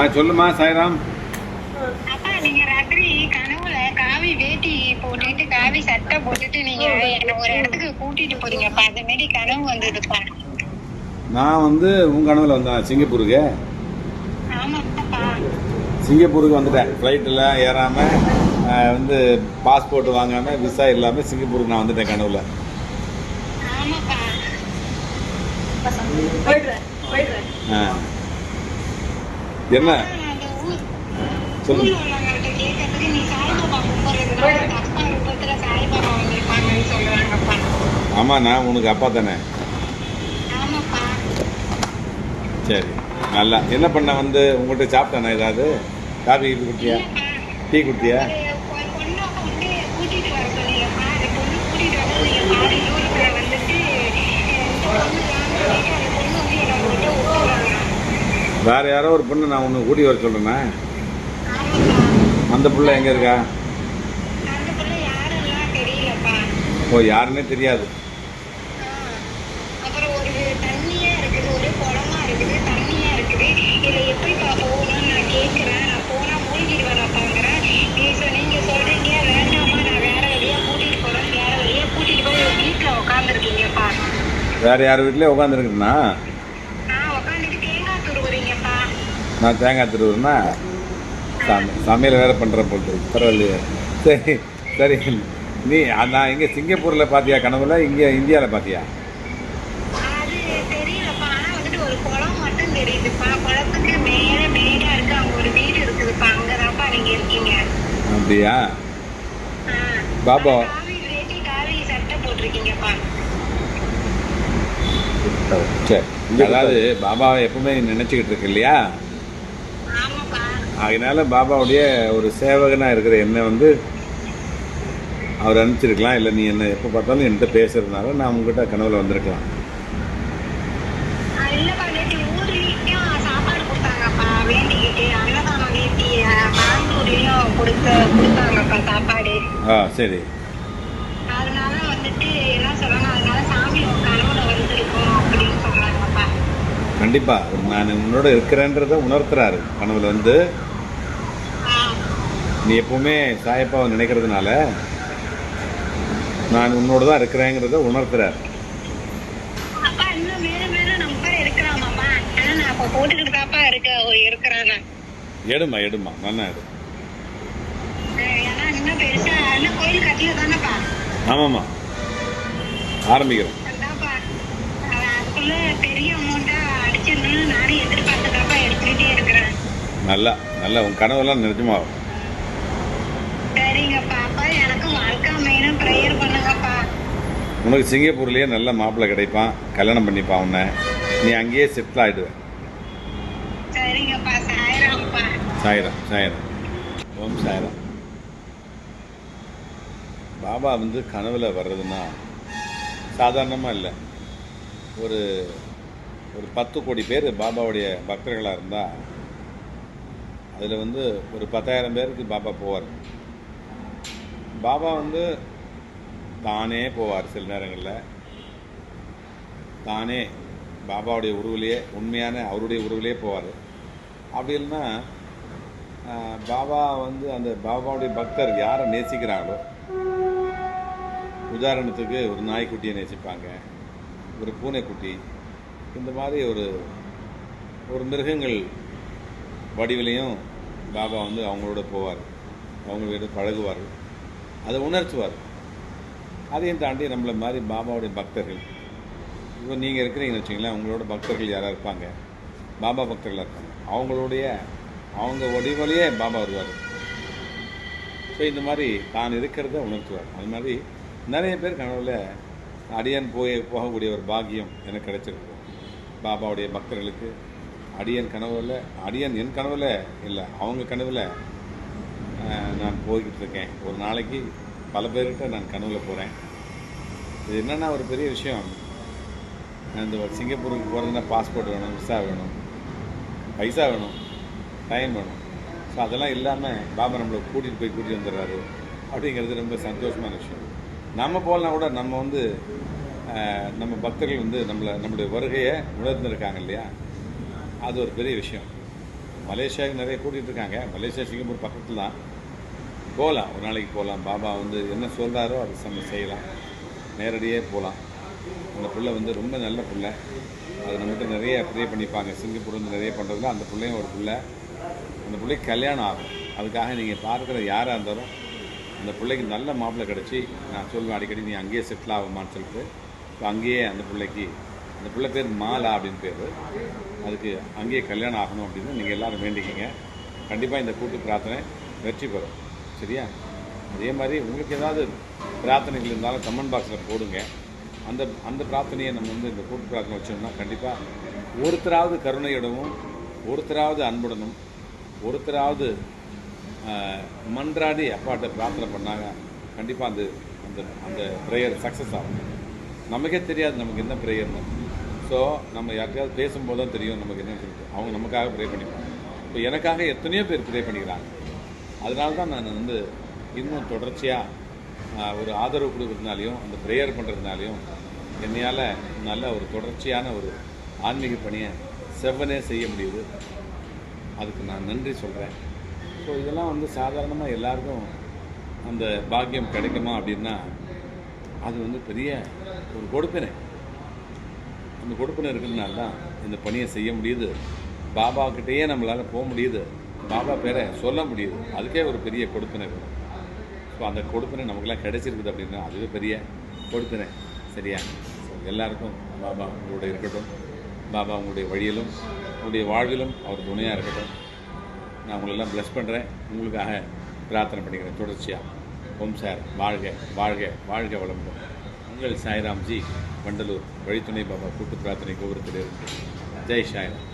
ஆ சொல்லுமா சாய்ராம். அப்பா நீங்க ராத்திரி கனவுல காவி வேட்டி போட்டுட்டு காவி சட்டை போட்டுட்டு நீங்க என்ன ஒரு இடத்துக்கு கூட்டிட்டு போறீங்கப்பா. அந்த மாரி கனவு வந்ததுப்பா. நான் வந்து உன் கனவுல வந்தேன் சிங்கப்பூருக்கு? ஆமாப்பா. சிங்கப்பூருக்கு வந்துட்டேன். ஃப்ளைட்டில் ஏறாமல் வந்து பாஸ்போர்ட் வாங்காமல் விசா இல்லாமல் சிங்கப்பூருக்கு நான் வந்துட்டேன் கனவுல. ஆமாப்பா. ஆ. என்ன? சொல்லுங்க. ஆமாண்ணா உனக்கு அப்பா தானே. சரி நல்லா. என்ன பண்ண வந்து உங்கள்கிட்ட சாப்பிட்டேண்ணா ஏதாவது? காஃபி குட்டியா டீ குட்டியா ஒரு பொண்ணை வந்து கூட்டிட்டு வர சொன்னீங்கப்பா அந்த பொண்ணு கூட்டிட்டு வந்து நீங்க பாதி தூரத்துல வந்துட்டு அஹ், இந்த பொண்ணு தான் சொல்லிட்டு அந்த பொண்ணு வந்து என்ன விட்டு விட்டுறாங்க வேற யாரோ ஒரு பொண்ணு நான் உன்னை கூட்டி வர சொல்கிறேனே அந்த பிள்ளை எங்கே இருக்கா? ஓ யாருன்னே தெரியாது. வேற யார் கூட்டிட்டு போறேன் வேற வழியா கூட்டிட்டு போய் வீட்டுல உட்காந்துருக்கீங்கப்பா வேற யார் வீட்லேயே உட்காந்துருக்குறேன்னா நான் உட்காந்துட்டு தேங்காய் துருவுறீங்கப்பா நான் தேங்காய் திருவுறேன்னா சம சமையல் வேற பண்ணுறேன் போல் இருக்கு. பரவாயில்லையே. சரி சரி. நீ நான் இங்கே சிங்கப்பூரில் பார்த்தியா கனவுல? இங்கே இந்தியாவில் பார்த்தியா அப்படியா. பாபா. சரி. அதாவது பாபாவை எப்பவுமே நினச்சிக்கிட்டு இருக்கு இல்லையா? அதனால பாபாவுடைய ஒரு சேவகனாக இருக்கிற என்னை வந்து அவர் அனுப்பிச்சிருக்கலாம் இல்லை நீ என்ன எப்போ பார்த்தாலும் என்கிட்ட பேசுறதுனால நான் உங்ககிட்ட கனவுல வந்திருக்கலாம். ஆ, இல்லப்பா நேற்று ஊர்லயும் சாப்பாடு கொடுத்தாங்கப்பா வேண்டிக்கிட்டு அன்னதானம் நேற்று பெங்களூர்லயும் கொடுத்த கொடுத்தாங்கப்பா சாப்பாடு ஆ சரி அதனால வந்துட்டு என்ன சொல்லணும் அதனால சாமி உன் கனவுல வந்திருக்கும் அப்படின்னு சொன்னாங்கப்பா கண்டிப்பாக நான் உன்னோட இருக்கிறேன்றதை உணர்த்துறாரு. கனவுல வந்து நீ எப்பவுமே சாயப்பாவை நினைக்கிறதுனால நான் உன்னோட தான் இருக்கிறேங்கிறத உணர்த்துறாரு. எடுமா எடுமா நல்லா எடு. ஆமாம்மா. ஆரம்பிக்கிறோம். பெரிய அமௌண்டா நல்லா நல்லா உன் கனவெல்லாம் நிஜமாகும் உனக்கு சிங்கப்பூர்லேயே நல்ல மாப்பிள்ளை கிடைப்பான். கல்யாணம் பண்ணிப்பான் உன்னை. நீ அங்கேயே செட்டில் ஆகிடுவேன் சாயிரம் சாயிரம் ஓம் சாயிரம் பாபா வந்து கனவுல வர்றதுன்னா சாதாரணமாக இல்லை. ஒரு ஒரு பத்து கோடி பேர் பாபாவுடைய பக்தர்களாக இருந்தால் அதில் வந்து ஒரு பத்தாயிரம் பேருக்கு பாபா போவார். பாபா வந்து தானே போவார் சில நேரங்களில். தானே பாபாவுடைய உருவிலேயே உண்மையான அவருடைய உருவிலே போவார். அப்படி இல்லைன்னா பாபா வந்து அந்த பாபாவுடைய பக்தர் யாரை நேசிக்கிறாங்களோ உதாரணத்துக்கு ஒரு நாய்க்குட்டியை நேசிப்பாங்க ஒரு பூனைக்குட்டி இந்த மாதிரி ஒரு ஒரு மிருகங்கள் வடிவிலையும் பாபா வந்து அவங்களோட போவார். அவங்களோட பழகுவார் அதை உணர்த்துவார். அதையும் தாண்டி நம்மளை மாதிரி பாபாவுடைய பக்தர்கள். இப்போ நீங்கள் இருக்கிறீங்கன்னு வச்சிங்களேன் உங்களோட பக்தர்கள் யாராக இருப்பாங்க? பாபா பக்தர்களாக இருப்பாங்க. அவங்களுடைய அவங்க வடிவிலேயே பாபா வருவார். ஸோ இந்த மாதிரி தான் இருக்கிறத உணர்த்துவார். அது மாதிரி நிறைய பேர் கனவுல அடியான் போய் போகக்கூடிய ஒரு பாக்கியம் எனக்கு கிடைச்சிருக்கு. பாபாவுடைய பக்தர்களுக்கு. அடியன் கனவுல அடியன் என் கனவுல இல்லை அவங்க கனவுல நான் போய்கிட்டு இருக்கேன். ஒரு நாளைக்கு பல பேர்கிட்ட நான் கனவுல போகிறேன் இது என்னென்னா ஒரு பெரிய விஷயம். இந்த சிங்கப்பூருக்கு போகிறதுனா பாஸ்போர்ட் வேணும் விசா வேணும் பைசா வேணும் டைம் வேணும். ஸோ அதெல்லாம் இல்லாமல் பாபா நம்மளை கூட்டிகிட்டு போய் கூட்டிகிட்டு வந்துடுறாரு. அப்படிங்கிறது ரொம்ப சந்தோஷமான விஷயம். நம்ம போகலனா கூட நம்ம வந்து நம்ம பக்தர்கள் வந்து நம்மளை நம்மளுடைய வருகையை உணர்ந்துருக்காங்க இல்லையா? அது ஒரு பெரிய விஷயம். மலேசியாவுக்கு நிறைய கூட்டிகிட்டு இருக்காங்க. மலேசியா சிங்கப்பூர் பக்கத்தில் தான். போகலாம் ஒரு நாளைக்கு போகலாம் பாபா வந்து என்ன சொல்கிறாரோ அதை நம்ம செய்யலாம். நேரடியாக போகலாம் அந்த பிள்ளை வந்து ரொம்ப நல்ல பிள்ளை. அது நம்மகிட்ட நிறைய ப்ரே பண்ணிப்பாங்க. சிங்கப்பூர் வந்து நிறைய பண்ணுறதுல அந்த பிள்ளையும் ஒரு பிள்ளை. அந்த பிள்ளைக்கு கல்யாணம் ஆகும். அதுக்காக நீங்கள் பார்க்குற யாராக இருந்தாலும் அந்த பிள்ளைக்கு நல்ல மாப்பிள்ளை கிடச்சி நான் சொல்லுவேன் அடிக்கடி நீ அங்கேயே செட்டில் ஆகுமான்னு சொல்லிட்டு இப்போ அங்கேயே அந்த பிள்ளைக்கு அந்த பிள்ளை பேர் மாலா அப்படின்னு பேர். அதுக்கு அங்கேயே கல்யாணம் ஆகணும் அப்படின்னு நீங்கள் எல்லாரும் வேண்டிக்கிங்க. கண்டிப்பாக இந்த கூட்டு பிரார்த்தனை வெற்றி பெறும். சரியா? அதே மாதிரி உங்களுக்கு ஏதாவது பிரார்த்தனைகள் இருந்தாலும் கமெண்ட் பாக்ஸில் போடுங்க. அந்த அந்த பிரார்த்தனையை நம்ம வந்து இந்த கூட்டு பிரார்த்தனை வச்சோம்னா கண்டிப்பாக ஒருத்தராவது கருணையுடனும் ஒருத்தராவது அன்புடனும் ஒருத்தராவது மன்றாடி அப்பாட்ட பிரார்த்தனை பண்ணாங்க. கண்டிப்பாக அந்த அந்த அந்த ப்ரேயர் சக்ஸஸ் ஆகும். நமக்கே தெரியாது நமக்கு என்ன ப்ரேயர்னு ஸோ நம்ம யார்கிட்டயாவது பேசும்போது தான் தெரியும் நமக்கு என்ன சொல்லிட்டு. அவங்க நமக்காக ப்ரே பண்ணிப்பாங்க. இப்போ எனக்காக எத்தனையோ பேர் ப்ரே பண்ணிக்கிறாங்க. அதனால தான் நான் வந்து இன்னும் தொடர்ச்சியாக ஒரு ஆதரவு கொடுக்கறதுனாலையும் அந்த ப்ரேயர் பண்ணுறதுனாலையும் என்னையால் நல்ல ஒரு தொடர்ச்சியான ஒரு ஆன்மீக பணியை செவ்வனே செய்ய முடியுது. அதுக்கு நான் நன்றி சொல்கிறேன் ஸோ இதெல்லாம் வந்து சாதாரணமாக எல்லாருக்கும் அந்த பாக்கியம் கிடைக்குமா அப்படின்னா அது வந்து பெரிய ஒரு கொடுப்பினை. அந்த கொடுப்பினை இருக்கிறதுனால தான் இந்த பணியை செய்ய முடியுது. பாபாக்கிட்டேயே நம்மளால் போக முடியுது. பாபா பேரை சொல்ல முடியுது. அதுக்கே ஒரு பெரிய கொடுப்பினை வரும். ஸோ அந்த கொடுப்பினை நமக்கெல்லாம் கிடைச்சிருக்குது அப்படின்னா அதுவே பெரிய கொடுப்பினை. சரியா? ஸோ எல்லாருக்கும் பாபா உங்களோட இருக்கட்டும். பாபா உங்களுடைய வழியிலும் உங்களுடைய வாழ்விலும் அவர் துணையாக இருக்கட்டும். நான் உங்களெல்லாம் ப்ளஸ் பண்ணுறேன் உங்களுக்காக பிரார்த்தனை பண்ணிக்கிறேன். தொடர்ச்சியாக ஓம் சார். வாழ்க வாழ்க வாழ்க வளமுடன். உங்கள் சாய்ராம்ஜி வண்டலூர் வழித்துணை பாபா கூட்டு பிரார்த்தனை கோபுரத்தில் இருந்து ஜெய் சாய்ராம்.